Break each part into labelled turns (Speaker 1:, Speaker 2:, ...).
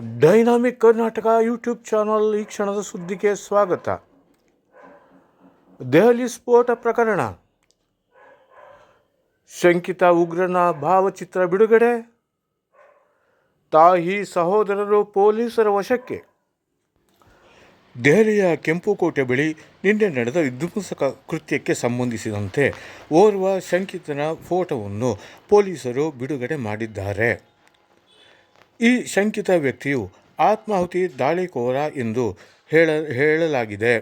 Speaker 1: Dynamic Karnataka YouTube channel ಈ ಕ್ಷಣದ ಸುದ್ದಿಗೆ ಸ್ವಾಗತ. ದೆಹಲಿ ಸ್ಫೋಟ ಪ್ರಕರಣ. ಶಂಕಿತ ಉಗ್ರನ ಭಾವಚಿತ್ರ ಬಿಡುಗಡೆ. ತಾಯಿ, ಸಹೋದರರು, ಪೊಲೀಸರ ವಶಕ್ಕೆ. ದೆಹಲಿಯ ಕೆಂಪುಕೋಟೆ ಬಳಿ ನಿನ್ನೆ ನಡೆದ ವಿಧ್ವಂಸಕ ಕೃತ್ಯಕ್ಕೆ ಸಂಬಂಧಿಸಿದಂತೆ ಓರ್ವ ಶಂಕಿತನ ಫೋಟೋವನ್ನು ಪೊಲೀಸರು ಬಿಡುಗಡೆ ಮಾಡಿದ್ದಾರೆ. ಈ ಶಂಕಿತ ವ್ಯಕ್ತಿಯು ಆತ್ಮಾಹುತಿ ದಾಳಿಕೋರ ಎಂದು ಹೇಳ, ಹೇಳಲಾಗಿದೆ.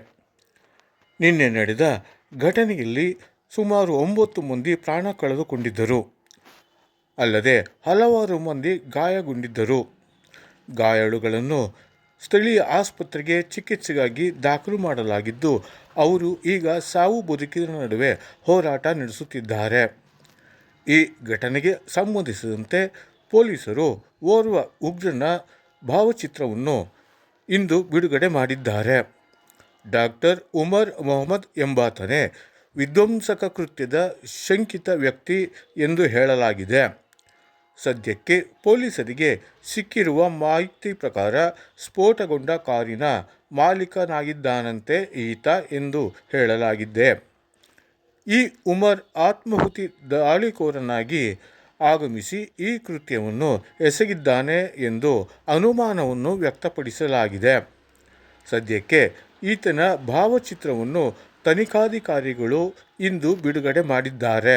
Speaker 1: ನಿನ್ನೆ ನಡೆದ ಘಟನೆಯಲ್ಲಿ ಸುಮಾರು ಒಂಬತ್ತು ಮಂದಿ ಪ್ರಾಣ ಕಳೆದುಕೊಂಡಿದ್ದರು. ಅಲ್ಲದೆ ಹಲವಾರು ಮಂದಿ ಗಾಯಗೊಂಡಿದ್ದರು. ಗಾಯಾಳುಗಳನ್ನು ಸ್ಥಳೀಯ ಆಸ್ಪತ್ರೆಗೆ ಚಿಕಿತ್ಸೆಗಾಗಿ ದಾಖಲು ಮಾಡಲಾಗಿದ್ದು, ಅವರು ಈಗ ಸಾವು ಬದುಕಿನ ನಡುವೆ ಹೋರಾಟ ನಡೆಸುತ್ತಿದ್ದಾರೆ. ಈ ಘಟನೆಗೆ ಸಂಬಂಧಿಸಿದಂತೆ ಪೊಲೀಸರು ಓರ್ವ ಉಗ್ರನ ಭಾವಚಿತ್ರವನ್ನು ಇಂದು ಬಿಡುಗಡೆ ಮಾಡಿದ್ದಾರೆ. ಡಾಕ್ಟರ್ ಉಮರ್ ಮೊಹಮ್ಮದ್ ಎಂಬಾತನೇ ವಿಧ್ವಂಸಕ ಕೃತ್ಯದ ಶಂಕಿತ ವ್ಯಕ್ತಿ ಎಂದು ಹೇಳಲಾಗಿದೆ. ಸದ್ಯಕ್ಕೆ ಪೊಲೀಸರಿಗೆ ಸಿಕ್ಕಿರುವ ಮಾಹಿತಿ ಪ್ರಕಾರ ಸ್ಫೋಟಗೊಂಡ ಕಾರಿನ ಮಾಲೀಕನಾಗಿದ್ದಾನಂತೆ ಈತ ಎಂದು ಹೇಳಲಾಗಿದೆ. ಈ ಉಮರ್ ಆತ್ಮಾಹುತಿ ದಾಳಿಕೋರನಾಗಿ ಆಗಮಿಸಿ ಈ ಕೃತ್ಯವನ್ನು ಎಸಗಿದ್ದಾನೆ ಎಂದು ಅನುಮಾನವನ್ನು ವ್ಯಕ್ತಪಡಿಸಲಾಗಿದೆ. ಸದ್ಯಕ್ಕೆ ಈತನ ಭಾವಚಿತ್ರವನ್ನು ತನಿಖಾಧಿಕಾರಿಗಳು ಇಂದು ಬಿಡುಗಡೆ ಮಾಡಿದ್ದಾರೆ.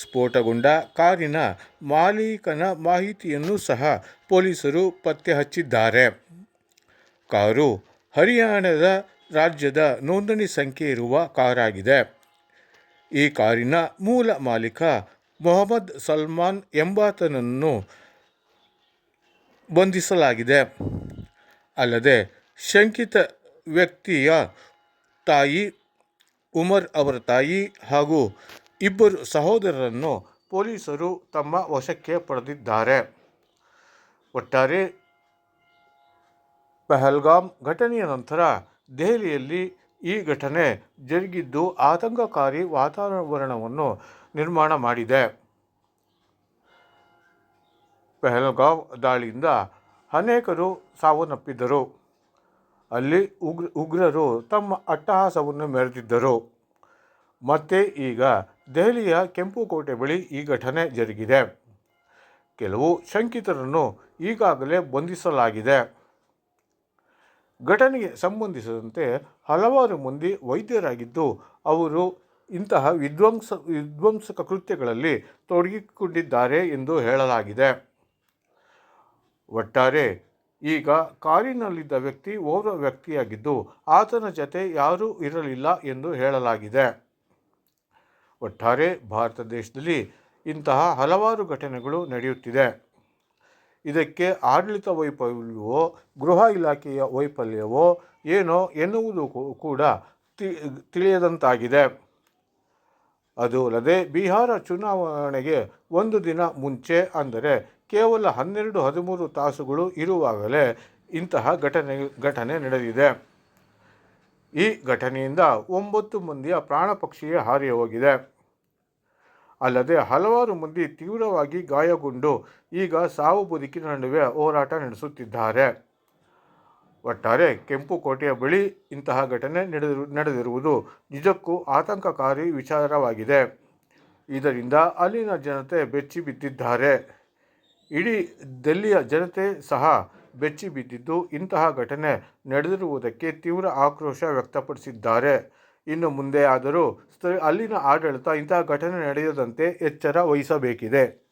Speaker 1: ಸ್ಫೋಟಗೊಂಡ ಕಾರಿನ ಮಾಲೀಕನ ಮಾಹಿತಿಯನ್ನು ಸಹ ಪೊಲೀಸರು ಪತ್ತೆ ಹಚ್ಚಿದ್ದಾರೆ ಕಾರು ಹರಿಯಾಣದ ರಾಜ್ಯದ ನೋಂದಣಿ ಸಂಖ್ಯೆ ಇರುವ ಕಾರಾಗಿದೆ. ಈ ಕಾರಿನ ಮೂಲ ಮಾಲೀಕ ಮೊಹಮ್ಮದ್ ಸಲ್ಮಾನ್ ಎಂಬಾತನನ್ನು ಬಂಧಿಸಲಾಗಿದೆ. ಅಲ್ಲದೆ, ಶಂಕಿತ ವ್ಯಕ್ತಿಯ ತಾಯಿ ಉಮರ್ ಅವರ ತಾಯಿ ಹಾಗೂ ಇಬ್ಬರು ಸಹೋದರರನ್ನು ಪೊಲೀಸರು ತಮ್ಮ ವಶಕ್ಕೆ ಪಡೆದಿದ್ದಾರೆ. ಒಟ್ಟಾರೆ, ಪಹಲ್ಗಾಮ್ ಘಟನೆಯ ನಂತರ ದೆಹಲಿಯಲ್ಲಿ ಈ ಘಟನೆ ಜರುಗಿದ್ದು ಆತಂಕಕಾರಿ ವಾತಾವರಣವನ್ನು ನಿರ್ಮಾಣ ಮಾಡಿದೆ. ಪೆಹಲ್ಗಾಂವ್ ದಾಳಿಯಿಂದ ಅನೇಕರು ಸಾವನ್ನಪ್ಪಿದ್ದರು. ಅಲ್ಲಿ ಉಗ್ರ ಉಗ್ರರು ತಮ್ಮ ಅಟ್ಟಹಾಸವನ್ನು ಮೆರೆದಿದ್ದರು. ಮತ್ತೆ ಈಗ ದೆಹಲಿಯ ಕೆಂಪುಕೋಟೆ ಬಳಿ ಈ ಘಟನೆ ಜರುಗಿದೆ. ಕೆಲವು ಶಂಕಿತರನ್ನು ಈಗಾಗಲೇ ಬಂಧಿಸಲಾಗಿದೆ. ಘಟನೆಗೆ ಸಂಬಂಧಿಸಿದಂತೆ ಹಲವಾರು ಮಂದಿ ವೈದ್ಯರಾಗಿದ್ದು, ಅವರು ಇಂತಹ ವಿಧ್ವಂಸ, ವಿಧ್ವಂಸಕ ಕೃತ್ಯಗಳಲ್ಲಿ ತೊಡಗಿಕೊಂಡಿದ್ದಾರೆ ಎಂದು ಹೇಳಲಾಗಿದೆ. ಒಟ್ಟಾರೆ, ಈಗ ಕಾರಿನಲ್ಲಿದ್ದ ವ್ಯಕ್ತಿ ಓರ್ವ ವ್ಯಕ್ತಿಯಾಗಿದ್ದು, ಆತನ ಜತೆ ಯಾರೂ ಇರಲಿಲ್ಲ ಎಂದು ಹೇಳಲಾಗಿದೆ. ಒಟ್ಟಾರೆ, ಭಾರತ ದೇಶದಲ್ಲಿ ಇಂತಹ ಹಲವಾರು ಘಟನೆಗಳು ನಡೆಯುತ್ತಿದೆ. ಇದಕ್ಕೆ ಆಡಳಿತ ವೈಫಲ್ಯವೋ, ಗೃಹ ಇಲಾಖೆಯ ವೈಫಲ್ಯವೋ ಏನೋ ಎನ್ನುವುದು ಕೂಡ ತಿಳಿಯದಂತಾಗಿದೆ. ಅದು ಅಲ್ಲದೆ ಬಿಹಾರ ಚುನಾವಣೆಗೆ ಒಂದು ದಿನ ಮುಂಚೆ ಅಂದರೆ ಕೇವಲ ಹನ್ನೆರಡು ಹದಿಮೂರು ತಾಸುಗಳು ಇರುವಾಗಲೇ ಇಂತಹ ಘಟನೆ ಘಟನೆ ನಡೆದಿದೆ. ಈ ಘಟನೆಯಿಂದ ಒಂಬತ್ತು ಮಂದಿಯ ಪ್ರಾಣ ಪಕ್ಷಿಯೇ ಹಾರಿ ಹೋಗಿದೆ. ಅಲ್ಲದೆ ಹಲವಾರು ಮಂದಿ ತೀವ್ರವಾಗಿ ಗಾಯಗೊಂಡು ಈಗ ಸಾವು ಬದುಕಿನ ನಡುವೆ ಹೋರಾಟ ನಡೆಸುತ್ತಿದ್ದಾರೆ. ಒಟ್ಟಾರೆ ಕೆಂಪುಕೋಟೆಯ ಬಳಿ ಇಂತಹ ಘಟನೆ ನಡೆದಿರು, ನಡೆದಿರುವುದು ನಿಜಕ್ಕೂ ಆತಂಕಕಾರಿ ವಿಚಾರವಾಗಿದೆ. ಇದರಿಂದ ಅಲ್ಲಿನ ಜನತೆ ಬೆಚ್ಚಿ ಬಿದ್ದಿದ್ದಾರೆ. ಇಡೀ ದಿಲ್ಲಿಯ ಜನತೆ ಸಹ ಬೆಚ್ಚಿ ಬಿದ್ದಿದ್ದು ಇಂತಹ ಘಟನೆ ನಡೆದಿರುವುದಕ್ಕೆ ತೀವ್ರ ಆಕ್ರೋಶ ವ್ಯಕ್ತಪಡಿಸಿದ್ದಾರೆ. ಇನ್ನು ಮುಂದೆ ಆದರೂ ಅಲ್ಲಿನ ಆಡಳಿತ ಇಂತಹ ಘಟನೆ ನಡೆಯದಂತೆ ಎಚ್ಚರ ವಹಿಸಬೇಕಿದೆ.